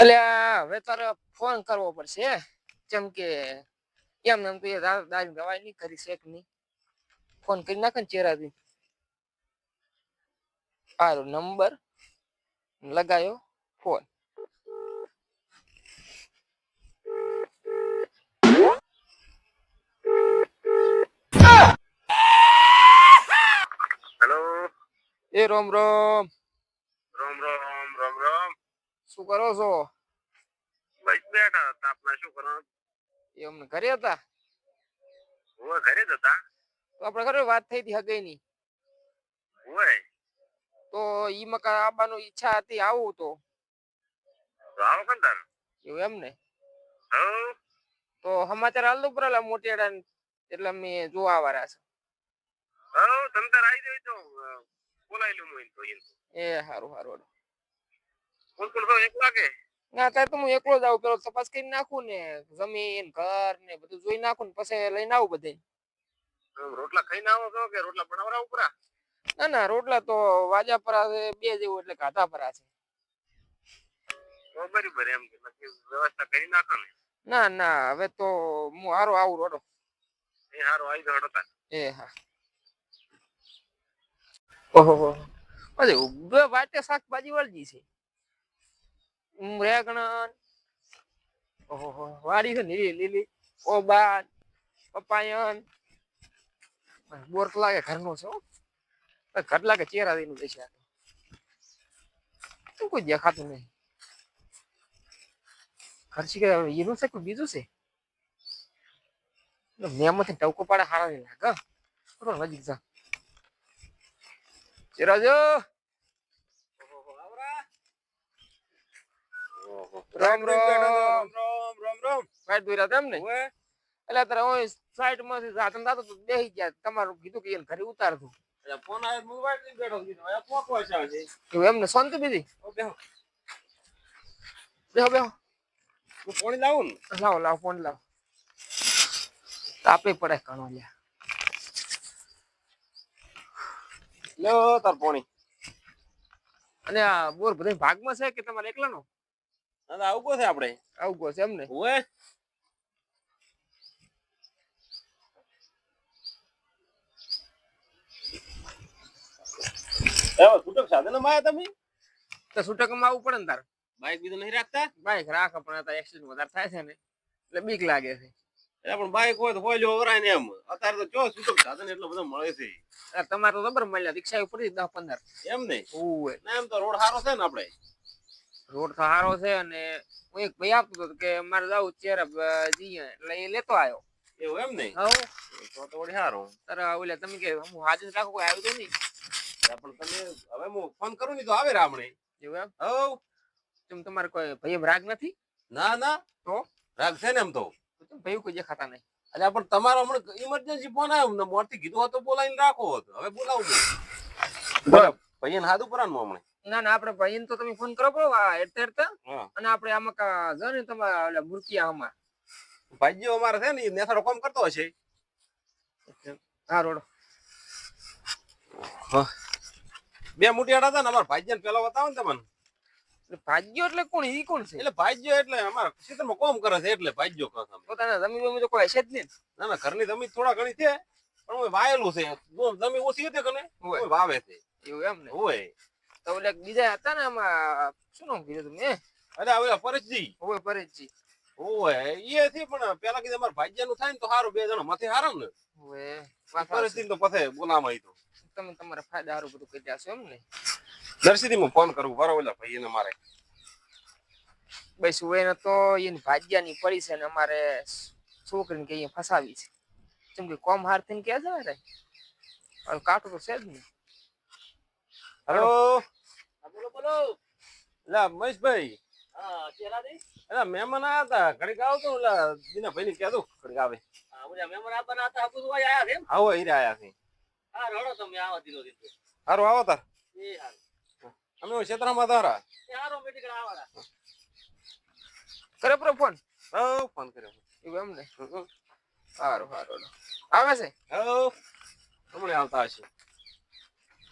એટલે હવે તારે ફોન કરવો પડશે જેમ કે એમ એમ તો એ દા- દવા નહીં કરી શેક નહીં. ફોન કરી નાખે ને ચેરાથી સારો નંબર લગાયો ફોન. હેલો એ રામ રામ. શું કરો છો? બસ બેઠા હતા શું કરો? એ ઘરે હતા? હું ઘરે જ હતા. તો આપણે ઘરે વાત થઈ હતી હોય તો ઈ મકા આવવાનું ઈચ્છા હતી આવું તો. આવો કંટાર એવું એમ ને? હવ તો સમાચાર હાલ દો પરેલા મોટેડા એટલે અમે જોવા વાળા છે. હવ તમ તાર આવી જાય તો બોલાઈ લઉં હું તો એ સારું હારું. ના ત્યારે તો હું એકલો જ આવું પેલો તપાસ કરી નાખું ને જમીન ઘર ને બધું જોઈ નાખું ને પછી લઈને આવું બધે રોટલા ખાઈને આવો છો કે રોટલા બનાવરા ઉપરા? ના ના રોટલા તો વાજા પરા છે બે જેવું એટલે કાઢા પરા છે. બરાબર એમ કે વ્યવસ્થા કરી નાખો ને. ના ના હવે તો હું હારો આવું રોડો. એ હારો આવી ગયો હતા એ હા. ઓહો અરે ઉભે વાટે શાકભાજી વળજી છે. પપાયન. બોર લાગે ઘરનો છે ઘર લાગે દેશે આ કોઈ દેખાતું નહીં. ઘર છે કે એનું છે કોઈ બીજું છે? મેમાંથી ટવકો પાડે હારા નહીં લાગે નજીક જા. ચિરાજો. રામ રામ. રામ રામ રામ સાઈડ દોર્યા તેમ ને? એટલે તારે સાઈડમાં દાતો તો બેહી ગયા. તમારું કીધું કે એને ઘરે ઉતાર ફોન આવ્યો હું વાટ લઈને બેઠો છું હવે પોકો છે? એમને શાંતિ બીજી બેહો. બેહો બેહો. હું પાણી લાવું ને? લાવો લાવો ફોન લાવો. તાપે પડે કણો લ્યા. લ્યો તાર પોણી. અને આ બોર બધા ભાગમાં છે કે તમારે એકલાનો? આવું છે આપણે? આવું કો છે એમને હોય એવો છૂટક સાધનમાં આયા તમે? તો છૂટકમાં આવવું પડે ને તાર. બાઈક બીજું નહીં રાખતા? બાઈક રાખો પણ અત્યારે એક્સિડન્ટ વધારે થાય છે ને એટલે બીક લાગે છે. એટલે પણ બાઈક હોય તો હોય જો વરાય ને એમ. અત્યારે તો ચો છૂટક સાધન એટલો બધો મળે છે. તમારે તો મળ્યા રિક્ષા ઉપર દસ પંદર. એમ ને ઓવે ના એમ તો રોડ સારો છે ને આપણે. રોડ તો સારો છે અને હું એક ભાઈ આપતો હતો કે મારે જવું ચેરા જઈએ. એટલે એ લેતો આવ્યો એવું એમ નહીં? હા તો તો વળી સારું તારે ઓલે તમે કે હું હાજર રાખો કોઈ આવ્યું તો નહીં? પણ તમે હવે હું ફોન કરું ને તો આવે રામણે. એવું એમ? હવ તેમ તમારે કોઈ ભાઈ એમ રાગ નથી? ના ના. તો? રાગ છે ને એમ તો. ભાઈ કોઈ દેખાતા નહીં? એટલે પણ તમારો હમણાં ઇમરજન્સી ફોન આવ્યો ને મોરથી કીધું હતો બોલાવીને રાખો હોત. હવે બોલાવું બરાબર ભાઈને હાથ ઉપર હમણાં. ના ના આપડે ભાઈ તો તમે ફોન કરો પડો આ હેરતા હેરતા અને આપણે આમાં કા જો ને તમારા ઓલા મૂર્તિયા આમાં ભાઈ અમારે છે ને નેસાડો કામ કરતો હશે. હા રોડ. બે મુઠિયાડા હતા ને અમારા ભાઈજીને પેલા બતાવો ને તમને. એટલે એટલે કોણ? ઈ કોણ છે? એટલે ભાઈજીઓ એટલે અમારા ક્ષેત્રમાં કોમ કરે છે એટલે કહે છે પોતાના જમીન તો કોઈ હશે જ નહીં. ના ના ઘરની જમીન થોડા ઘણી છે પણ વાયેલું છે. જમીન ઓછી હતી કને વાવે છે. એવું એમ ને? હોય. તો ઓલે બીજા હતા ને આમાં શું નામ કીધું તમે અરે હવે પરેશજી ઓય પરેશજી ઓય એ થી પણ પેલા કીધું અમારા ભાઈજાનું થાય ને તો સારું બે જણા માથે હારમ ને. ઓય પરેશજી તો પથે બોલામાં તો તમે તમારા ફાયદા હારું બધું કરી છો એમ ને? દર્શીથી હું ફોન કરું બરાબર ઓલા ભાઈ એને મારે. બસ એને તો એની ભાગ્યાની પડી છે ને અમારે છોકરીને કે અહીંયા ફસાવી છે. જેમ કે કોમ હાર થઈને કે છે ને કાઠું તો છે જ ને. હેલો? બોલો બોલો. લા મહેશભાઈ. હા ચેલાજી અલા મહેમાન આયા હતા ઘડીક આવતો તો ઓલા દીના ભાઈ ને કહેતો ઘડીક આવે. હા બધા મહેમાન આપવાના હતા આપું આયા છે આવો હીરે આયા છે. હા રડો તમે આવો દીધો દીધો સારું આવો તાર. એ હારું. અમે ક્ષેત્રમાં તારા હારો. મેડિકલ આવાના. કરે પ્રો ફોન? હો ફોન કર્યો. એવું એમ ને? હમ. સારું સારું આવે છે? હો હમણાં આવતા હશે.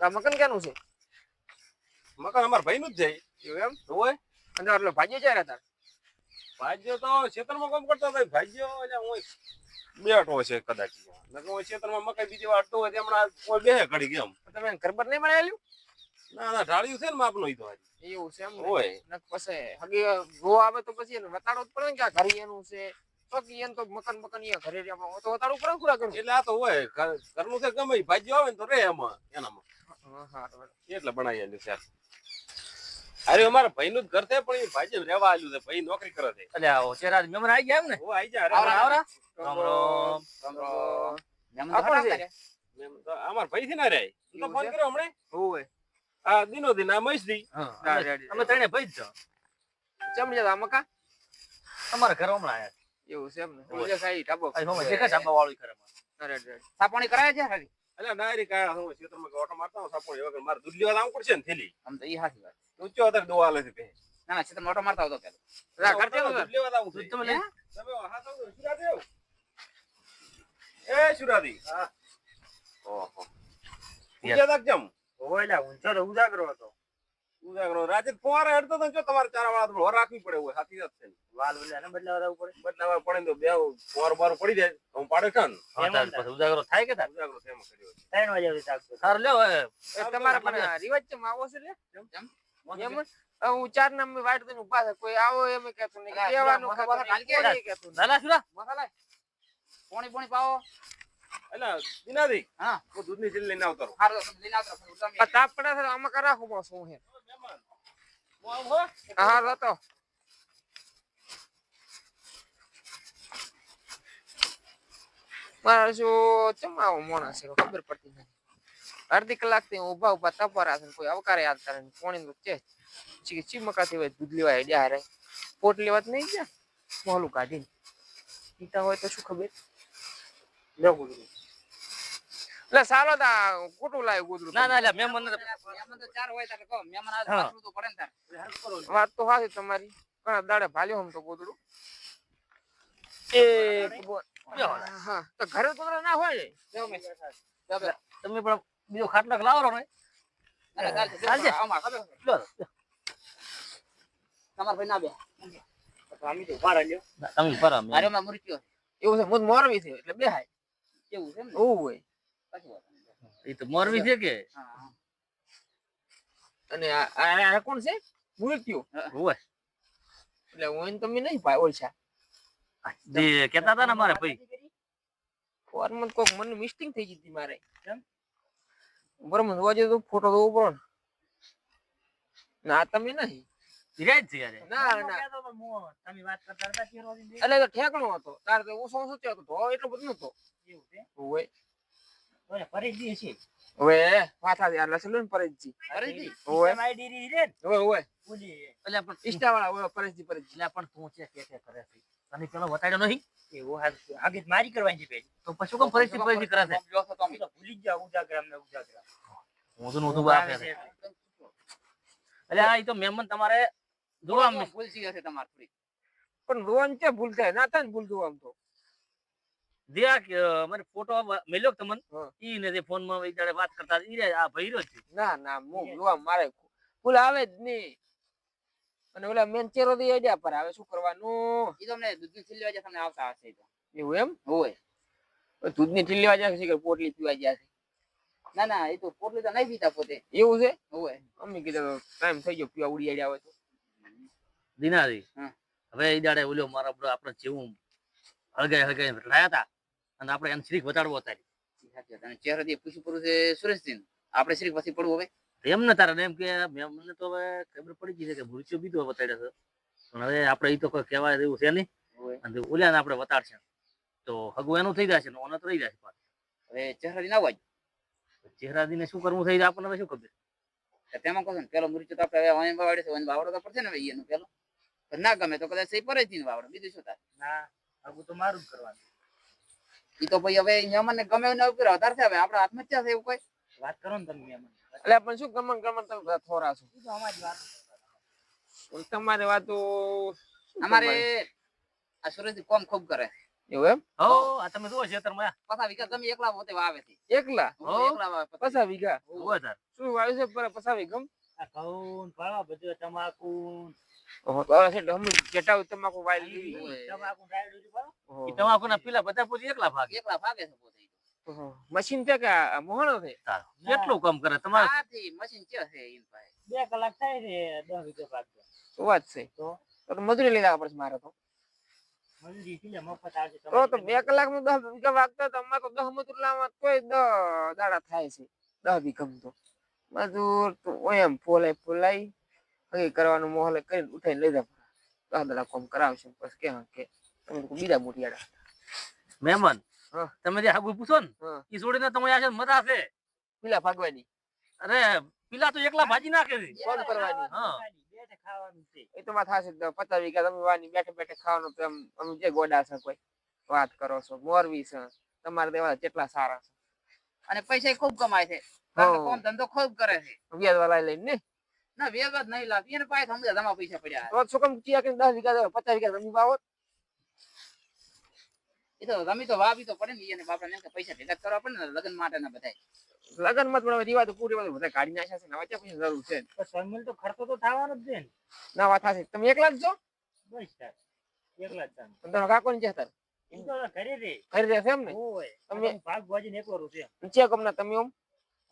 આ મકાન ક્યાંનું છે? મકાન અમારા ભાઈ નું જ જાય. એમ? હોય અને એટલે ભાજ્ય છે ને તાર ભાજ્યો તો ખેતરમાં કામ કરતો ભાઈ ભાજ્યો એટલે હું બેઠો છે કદાચ. ખેતરમાં મકાઈ બીજી વાર તો હોય હમણાં કોઈ બે ઘડી ગયો તમે ઘર નહીં મળેલું ના ના ઢાળ્યું છે ને માપનો ઈ તો. એવું છે એમ હોય. પછી હગી ગો આવે તો પછી એને વતાડો જ પડે ને કે આ ઘરે એનું છે. એને તો મકાન મકાન એ ઘરે રહ્યા તો ને પૂરા કરવું એટલે આ તો હોય. ઘરનું છે ગમે ભાજ્યો આવે ને તો રે એમાં એનામાં. એટલે બનાવી આલ્યું છે અરે અમારા ભાઈનું જ ઘર છે પણ એ ભાઈ રહેવા આલ્યું છે. ભાઈ નોકરી કરે છે. એટલે આવો ચેરા મહેમાન આવી ગયા એમ ને? ઓ આઈ જા આવરા આવરા. રામ રામ રામ. રામ. તો અમાર ભાઈ છે ને રે તો ફોન કર્યો હમણે? ઓવે. આ દિનો દિન આ હા, અમે-. ત્રણે ભાઈ જ છો. ચમ જતા મકા અમારા ઘર હમણાં આયા એવું છે એમ ને ઓવે. સાઈ ટાબો ઢાબો. છે હમણાં જે વાળું કરે અરે, અરે. સાપાણી કરાય છે હારી? એટલે ડાયરેક્ટ આ હું ખેતરમાં ઓટો મારતા હું સાપોણી વગર મારે દૂધ લેવા આવું પડશે ને થેલી. આમ તો ઈ હાચી વાત. ઊંચો અત્યારે દોવા લે છે ના ના ક્ષેત્રમાં ઓટો મારતા આવતો પેલો. રા, ઘર ચેલું છે? દૂધ લેવા આવું છે. તમે લે તમે હાથ આવો સુરાદેવ એ સુરાદી હા. ઓહો. પૂજા તક જમ ઓયલા ઊંચો તો ઉજાગરો હતો. ઉજાગરો. ફોરે હેડતો તો જો તમારે ચારા વાળા તો રાખવી પડે હોય સાચી વાત છે વાલ બદલાને બદલાવા પડે. બદલાવા પડે તો બે ફોર બાર પડી જાય. તો હું પાડે કાન પછી ઉજાગરો થાય કે ઉજાગરો છે કર્યો છે. ત્રણ વાગે આવી જાગતો સર લ્યો તમારા પણ રિવાજ છે માવો છે. લે એમ હું ચાર નામ વાઈટ દઈને ઊભા છે. કોઈ આવો એમ કહેતું નહીં. કહેવાનું નહીં, કોઈ કહેતું લાલા સુરા મસાલા પોણી પોણી પાવો. એટલે દિનાદી હા. હું દૂધની જીલ લઈને આવતો રહું. હારું લઈને આવતો રહો. તાપ પડે છે આમાં કરાવું બસ હું હે હો હા હા તો મારે શું ચમ આવો મોણા છે ખબર પડતી નથી. અડધી કલાકથી ઊભા ઊભા તપરા છે ને કોઈ અવકારે યાદ કરે ને પોણી નું છે ચી ચીમકાતી હોય દૂધ લેવા હેડ્યા હારે. પોટ લેવા નહીં ગયા? મોલું કાઢીને. પીતા હોય તો શું ખબર? એટલે સારો તા ખોટું લાવ્યું ગોદડું ના ના એટલે મહેમાન મહેમાન તો ચાર હોય તારે કહો મહેમાન આવે પાછું તો પડે ને તારે. વાત તો સાચી તમારી ઘણા દાડે ભાલ્યો હમ તો ગોદડું. એ હા તો ઘરે તો ના હોય. ને તમે પણ બીજો ખાટલો લાવો ને ચાલજે. તમારા ભાઈ ના બે તમે ઊભા રહ્યો અરે મૃત્યુ એવું છે મુદ મોરવી છે એટલે બે હાય કેવું છે એમ ને? એવું હોય. એ તો મોરવી છે કે. અને આ કોણ છે? મૃત્યુ હોય એટલે હું તમે નહીં ભાઈ ઓળછા જે કેતા હતા ને મારે ભાઈ. ફોર્મન કોક મને મિસ્ટિંગ થઈ ગઈ હતી મારે. બરાબર જોવા તો ફોટો તો ઉપરો ના. તમે નહીં. ધીરાજ છે યાર. ના ના. તમે વાત કરતા હતા એટલે ઠેકણો હતો. તારે તો ઓછો ઓછો થયો હતો. એટલો બધો નતો એવું છે. હોય ફરીથી છે. હવે પાછા યાર લસલું પરેશજી. રી રે એટલે પણ ઇન્સ્ટા વાળા હોય પરેશજી પરેશજી પણ તું કે કે કરે છે. પેલો નહીં? એવું મારી કરવાની છે પેલી. તો પછી કોમ પરિસ્થિતિ પરિસ્થિતિ કરે છે? જો તો તમે ભૂલી જાઓ ઉજાગરામ ને ઉજાગરામ. હું તો નહોતું આપે છે. એટલે આ ઈ તો મહેમાન તમારે જોવા ભૂલ હશે તમારે પણ રોહન છે ભૂલ થાય? ના થાય ને ભૂલ જોવા આમ તો. દિયા કે મને ફોટો મેલ્યો તમને. ઈ ને ફોનમાં વાત કરતા ઈ રે આ ભઈરો છે. ના ના હું જોવા મારે ભૂલ આવે જ નહીં. અને ઓલા મેન ચેરો થી આઈડિયા પર આવે શું કરવાનું? ઈ તમને આવતા હશે તો. એવું એમ? હોય. દૂધની ઠીલી વાજ્યા છે કે પોટલી પીવા ગયા છે? ના ના એ તો પોટલી તો નહીં પીતા પોતે. એવું છે? હોય. અમે કીધું ટાઈમ થઈ ગયો પીવા ઉડી આડ્યા હોય તો. દિનારી હવે ઈ દાડે ઓલો મારા આપણે જેવું હળગાઈ હળગાઈ લાયા હતા અને આપણે એને શ્રીક વધારવો હતા અને ચહેરા દે પૂછ્યું પડવું છે સુરેશજી આપણે શ્રી પછી પડવું હવે? એમ ને તારે એમ કે મને તો હવે ખબર પડી ગઈ છે કે મૃત્યુ બીજો વતાડ્યો છે. પણ હવે આપણે એ તો કોઈ કહેવાય એવું છે નહીં. અને ઓલ્યાને આપણે વતાડશે. તો હગું એનું થઈ જશે ઓને તો રહી જશે. હવે ચહેરા ના હોય? ચહેરાદીને શું કરવું થઈ જાય આપણને હવે શું ખબર? તેમાં કહો પેલો મૃત્યુ તો આપણે વાણી વાવડે છે વાયન વાવડો તો પડશે ને ભાઈ એનું પેલો? ના ગમે તો કદાચ સહી પડે જ વાવડો બીજું શું થાય? ના હગું તો મારું જ કરવાનું. ઈ તો ભાઈ હવે અહીંયા મને ગમે ન ઉપર વધારે છે હવે આપણે આત્મહત્યા છે એવું કોઈ? વાત કરો ને તમે એટલે પણ શું ગમન ગમન તમે થોરા છો? અમારી વાત. તમારી વાતો અમારે આ સુરેશ કોમ ખૂબ કરે. એવું એમ? હો આ તમે જુઓ ખેતરમાં પાછા વીઘા તમે એકલા પોતે વાવે છે. એકલા? હો. એકલા વાવે પછી. વીઘા? શું વાવ્યું છે? પર પસા વીઘમ આ ઘઉં પાળવા બધું તમાકુ ઓહો તો હવે છે હમ જેટાવ તમાકુ વાળી લીધી ઓય. તમાકુ ડાયડું ફળો ઓહો. ઈ તમાકુ ના પીલા બધા પૂરી એકલા ભાગે. એકલા ભાગે છે પોતે ઈ તો. ઓહો. મશીન છે કે મોહણો છે? કેટલું કામ કરે તમારે? મશીન છે છે પાસે બે કલાક થાય ને દસ વીઘા ભાગતો શું વાત છે. તો? તો તો મજૂરી લીધા પડશે મારે તો. તો તો બે કલાકમાં દસ વીઘા વાગતા તો અમારે તો દસ મજૂર લાવવા કોઈ દાડા થાય છે. દસ વીઘમ તો. મજૂર તો એમ ફોલાય ફોલાય. હગી કરવાનું મોહલે કરીને ઉઠાઈને લઈ જાવ દસ દાડા કોમ કરાવશે પછી કે હા કે તમે લોકો બીજા મોટિયાડા મહેમાન હા. તમે જે આગુ પૂછો ને એ જોડીને તમે આ મજા છે. પીલા ભાગવાની. અરે પીલા તો એકલા ભાજી નાખે છે. કોણ કરવાની? હા. એ તો વાત થશે પચાસ વીઘા તમે વાની બેઠે બેઠે ખાવાનું તો અમે જે ગોડા છે કોઈ વાત કરો છો. મોરવી છે. તમારે દેવા કેટલા સારા છે. અને પૈસા ખૂબ કમાય છે. કોમ ધંધો ખૂબ કરે છે. વ્યાજ વાળા લઈને ને? ના વેગત નહીં લાવી. એને પાસે સમજે તમારા પૈસા પડ્યા તો શું કામ ચિયા કે દસ વીઘા પચાસ વીઘા જમીન વાવો? એ તો તમે તો વાવી તો પડે ને એને બાપડા ને પૈસા ભેગા કરવા પડે ને લગ્ન માટે ના બધા લગનમાં પણ રીવા તો પૂરી બધા કાઢી નાખ્યા છે નવા ત્યાં પછી જરૂર છે સ્વયં તો ખર્ચો તો થવાનો જ છે ને. ના વાત થશે તમે એકલા જ છો? બસ તાર એકલા જ તાર તમે કાકો ની છે તાર ઈ તો ઘરે રે ઘરે રહેશે એમ ને? ઓય તમે- તમે ભાગ ભાજીને એકલો છે ચે ગમ તમે આમ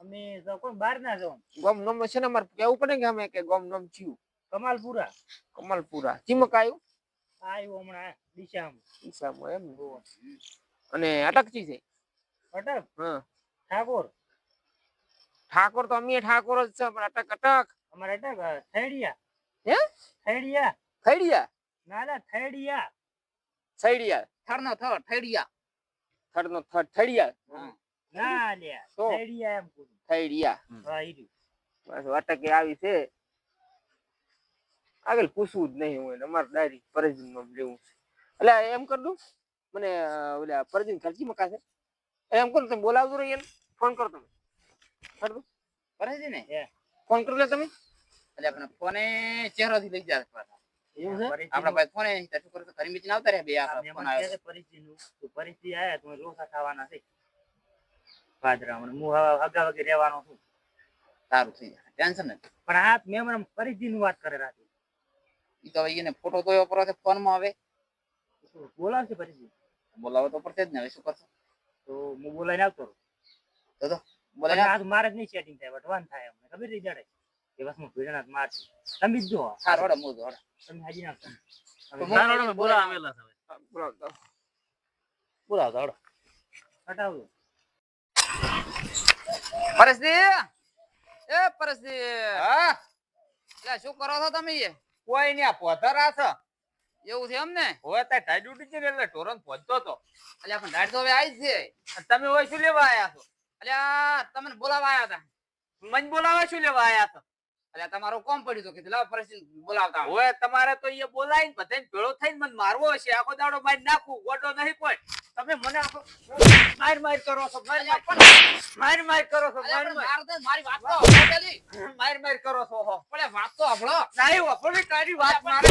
અમે તો કોઈ બહાર ના જાવ. ગમ નમ છે ને અમારે કેવું પડે કે અમે કે ગોમ નોમ થયું કમાલપુરા. કમાલપુરા. ચીમક આવ્યું આવ્યું હમણાં દિશામાં દિશામાં એમ અને અટકચી છે? અટક? હા. ઠાકોર. ઠાકોર તો અમે ઠાકોર જ છે પણ અટક અટક. અમારે અટક થેડિયા. હે? થેડિયા. થઈડિયા ના ના થેડિયા. થર નો થર ઠેડિયા થર નો થર થડિયા. હા. ના લ્યા તો? એમ કીધું થઈડિયા હા ઈ બસ અટકે આવી છે. આગળ પૂછવું જ નહીં હોય અમારે ડાયરી પરજીનનું લેવું છે. એટલે એમ કર દઉં. મને ઓલા પરજીન ખર્ચી મકા છે? એમ કરો તમે બોલાવજો રહી એને. ફોન કરો તમે. કર દઉં. કરે ને ફોન કરો લે તમે. એટલે આપણે ફોને ચહેરો થી લઈ જાય આપણા પાસે ફોને કરે? મીચીને આવતા રહ્યા બે આપણા ફોન કહે છે પરિચિતનું. આયા તો લોસા ખાવાના છે. ભાદરામાં. હું હવે હગા વગી રહેવાનો છું. સારું થઈ જાય ટેન્શન નથી. પણ આ મહેમાન પરિચિતનું વાત કરે રાતે. ઈ તો હવે એને ફોટો તો છે ફોનમાં આવે બોલાવશે ફરીથી? બોલાવો તો પડશે જ ને હવે શું કરશો? તો હું બોલાઈને આવતો રહું. તો તો પણ આજ મારે જ નહીં સેટિંગ થાય વટવાન થાય અમને. ખબર રહી જડે એ બસ હું ભીડના જ મારશું તમે જ જો સારું હડો મોજો હડો તમે હાજી નાખો તો હું બોલાવા આવેલા છે બોલાવો બોલાવો. હડો હટાવજો. પરેશજી! એ પરેશજી! હા? એટલે શું કરો છો તમે એ? કોઈ ને પોધરા છે. એવું છે એમ ને હવે ત્યાં ટાઈડ ઉડી છે ને એટલે ટોરન પહોંચતો તો. એટલે પણ ગાડી તો હવે આવી છે. તમે હોય શું લેવા આયા છો? એટલે તમને બોલાવા આવ્યા હતા. મને બોલાવા શું લેવા આયા છો? એટલે તમારો કોમ પડ્યું તો કીધું લાવ બોલાવતા હોય તમારે તો એ બોલાવીને બધાને ભેળો થઈને મને મારવો હશે. આખો દાડો મારી નાખું ગોડો નહીં કોઈ. તમે મને આખો માર માર કરો છો માર માર માર માર કરો છો માર માર. માર વાત તો પેલી. માર માર કરો છો હો. પણ વાત તો સાંભળો. નહીં વપરી તારી વાત મારે.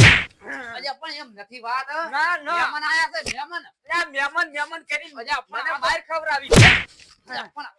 અલ્યા પણ એમ નથી વાત ના ના. મહેમાન આયા છે મહેમાન. મેમન મહેમાન મહેમાન કરીને મજા મને માર આવી અલ્યા પણ